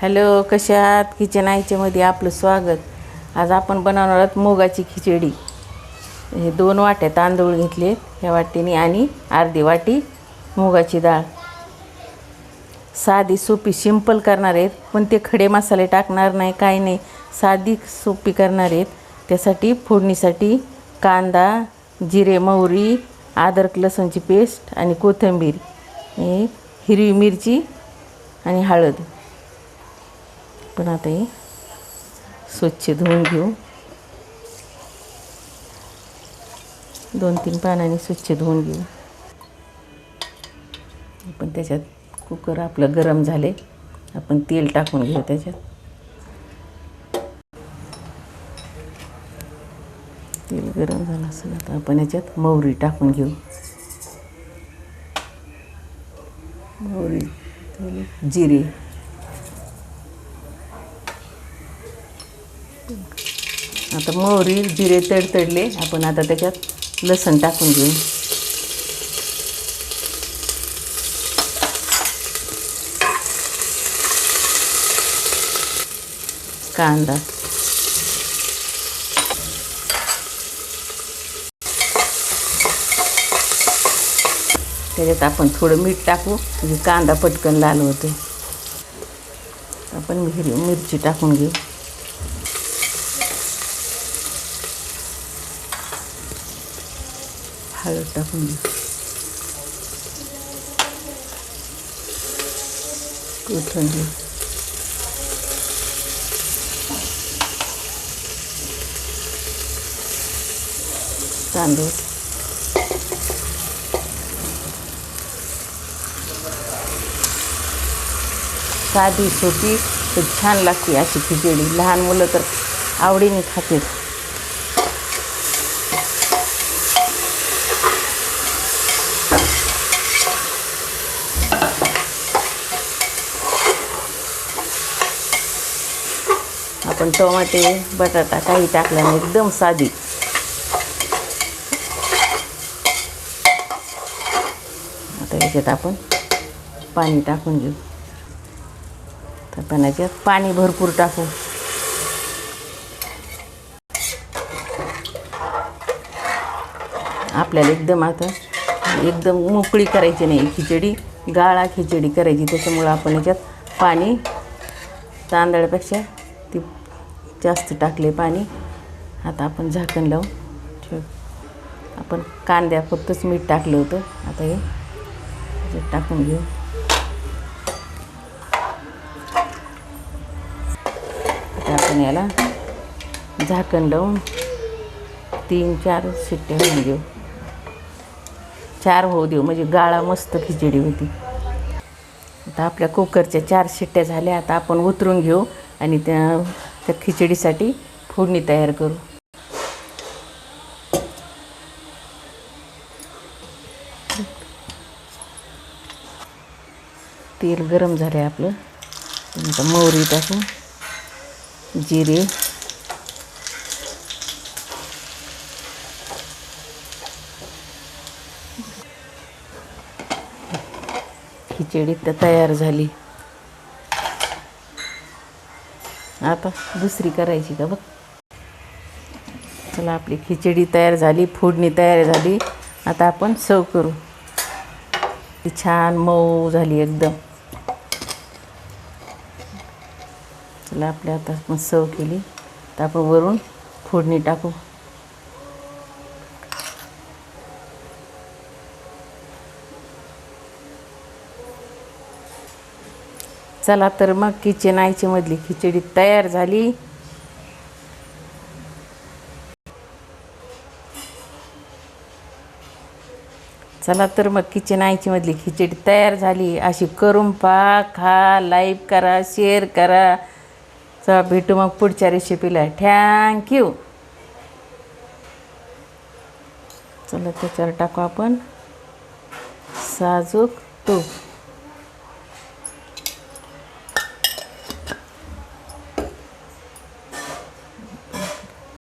Hello कशा आहात? Kitchen आयच्यामध्ये आपलं स्वागत. आज आपण बनवणार आहोत मुगाची खिचडी. हे दोन वाट्या तांदूळ घेतले ह्या वाटीने आणि अर्धी वाटी मुगाची डाळ. साधी सोपी सिंपल करणार आहेत पण ते खडे मसाले टाकणार नाही काय नाही. साधी सोपी करणार आहेत. त्यासाठी फोडणीसाठी कांदा जिरे मोहरी अद्रक लसूणची पेस्ट आणि कोथिंबीर हे हिरवी मिरची आणि हळद. पण आता हे स्वच्छ धुवून घेऊ. दोन तीन पानाने स्वच्छ धुवून घेऊ. आपण त्याच्यात कुकर आपलं गरम झाले. आपण तेल टाकून घेऊ त्याच्यात. तेल गरम झालं असेल आता आपण याच्यात मोहरी टाकून घेऊ. मोहरी जिरे. आता मोहरी जिरे तडतडले. आपण आता त्याच्यात लसण टाकून घेऊ. कांदा. त्याच्यात आपण थोडं मीठ टाकू. म्हणजे कांदा पटकन लाल होते आपण हिरवी मिरची टाकून घेऊ. हळद टाकून घेऊ तांदूळ. साधी सोपी तर छान लागते अशी खिचडी. लहान मुलं तर आवडीने खातात. आपण टोमॅटे बटाटा काही टाकला नाही एकदम साधी. आता याच्यात आपण पाणी टाकून घेऊ. तर पण याच्यात पाणी भरपूर टाकू. आपल्याला एकदम आता एकदम मोकळी करायची नाही. खिचडी गाळा खिचडी करायची. त्याच्यामुळं आपण याच्यात पाणी तांदळापेक्षा ती जास्त टाकले पाणी. आता आपण झाकण लावून ठेव. आपण कांद्या फक्तच मीठ टाकलं होतं. आता हे टाकून घेऊ. आता आपण याला झाकण लावून तीन चार शिट्ट्या होऊन देऊ. चार होऊ देऊ. म्हणजे गाळा मस्त खिचडी होती. आता आपल्या कुकरच्या चार शिट्ट्या झाल्या. आता आपण उतरून घेऊ आणि त्या तर खिचडीसाठी फोडणी तयार करू. तेल गरम झालं आहे आपलं. नंतर मोहरी टाकू. जिरे. खिचडी तर तयार झाली. आता दुसरी करायची का बघ. चला आपली खिचडी तयार झाली फोडणी तयार झाली. आता आपण सर्व करू. ती छान मऊ झाली एकदम. चला आपल्या आता आपण सर्व केली. तर आपण वरून फोडणी टाकू. चला तर मग किचन आईची मधली खिचडी तयार झाली. चला तर मग किचन आईची मधली खिचडी तयार झाली. अशी करून पहा खा लाईक करा शेअर करा. चला भेटू मग पुढच्या रेसिपीला. थँक्यू चला त्याच्यावर टाकू आपण. साजूक तूप.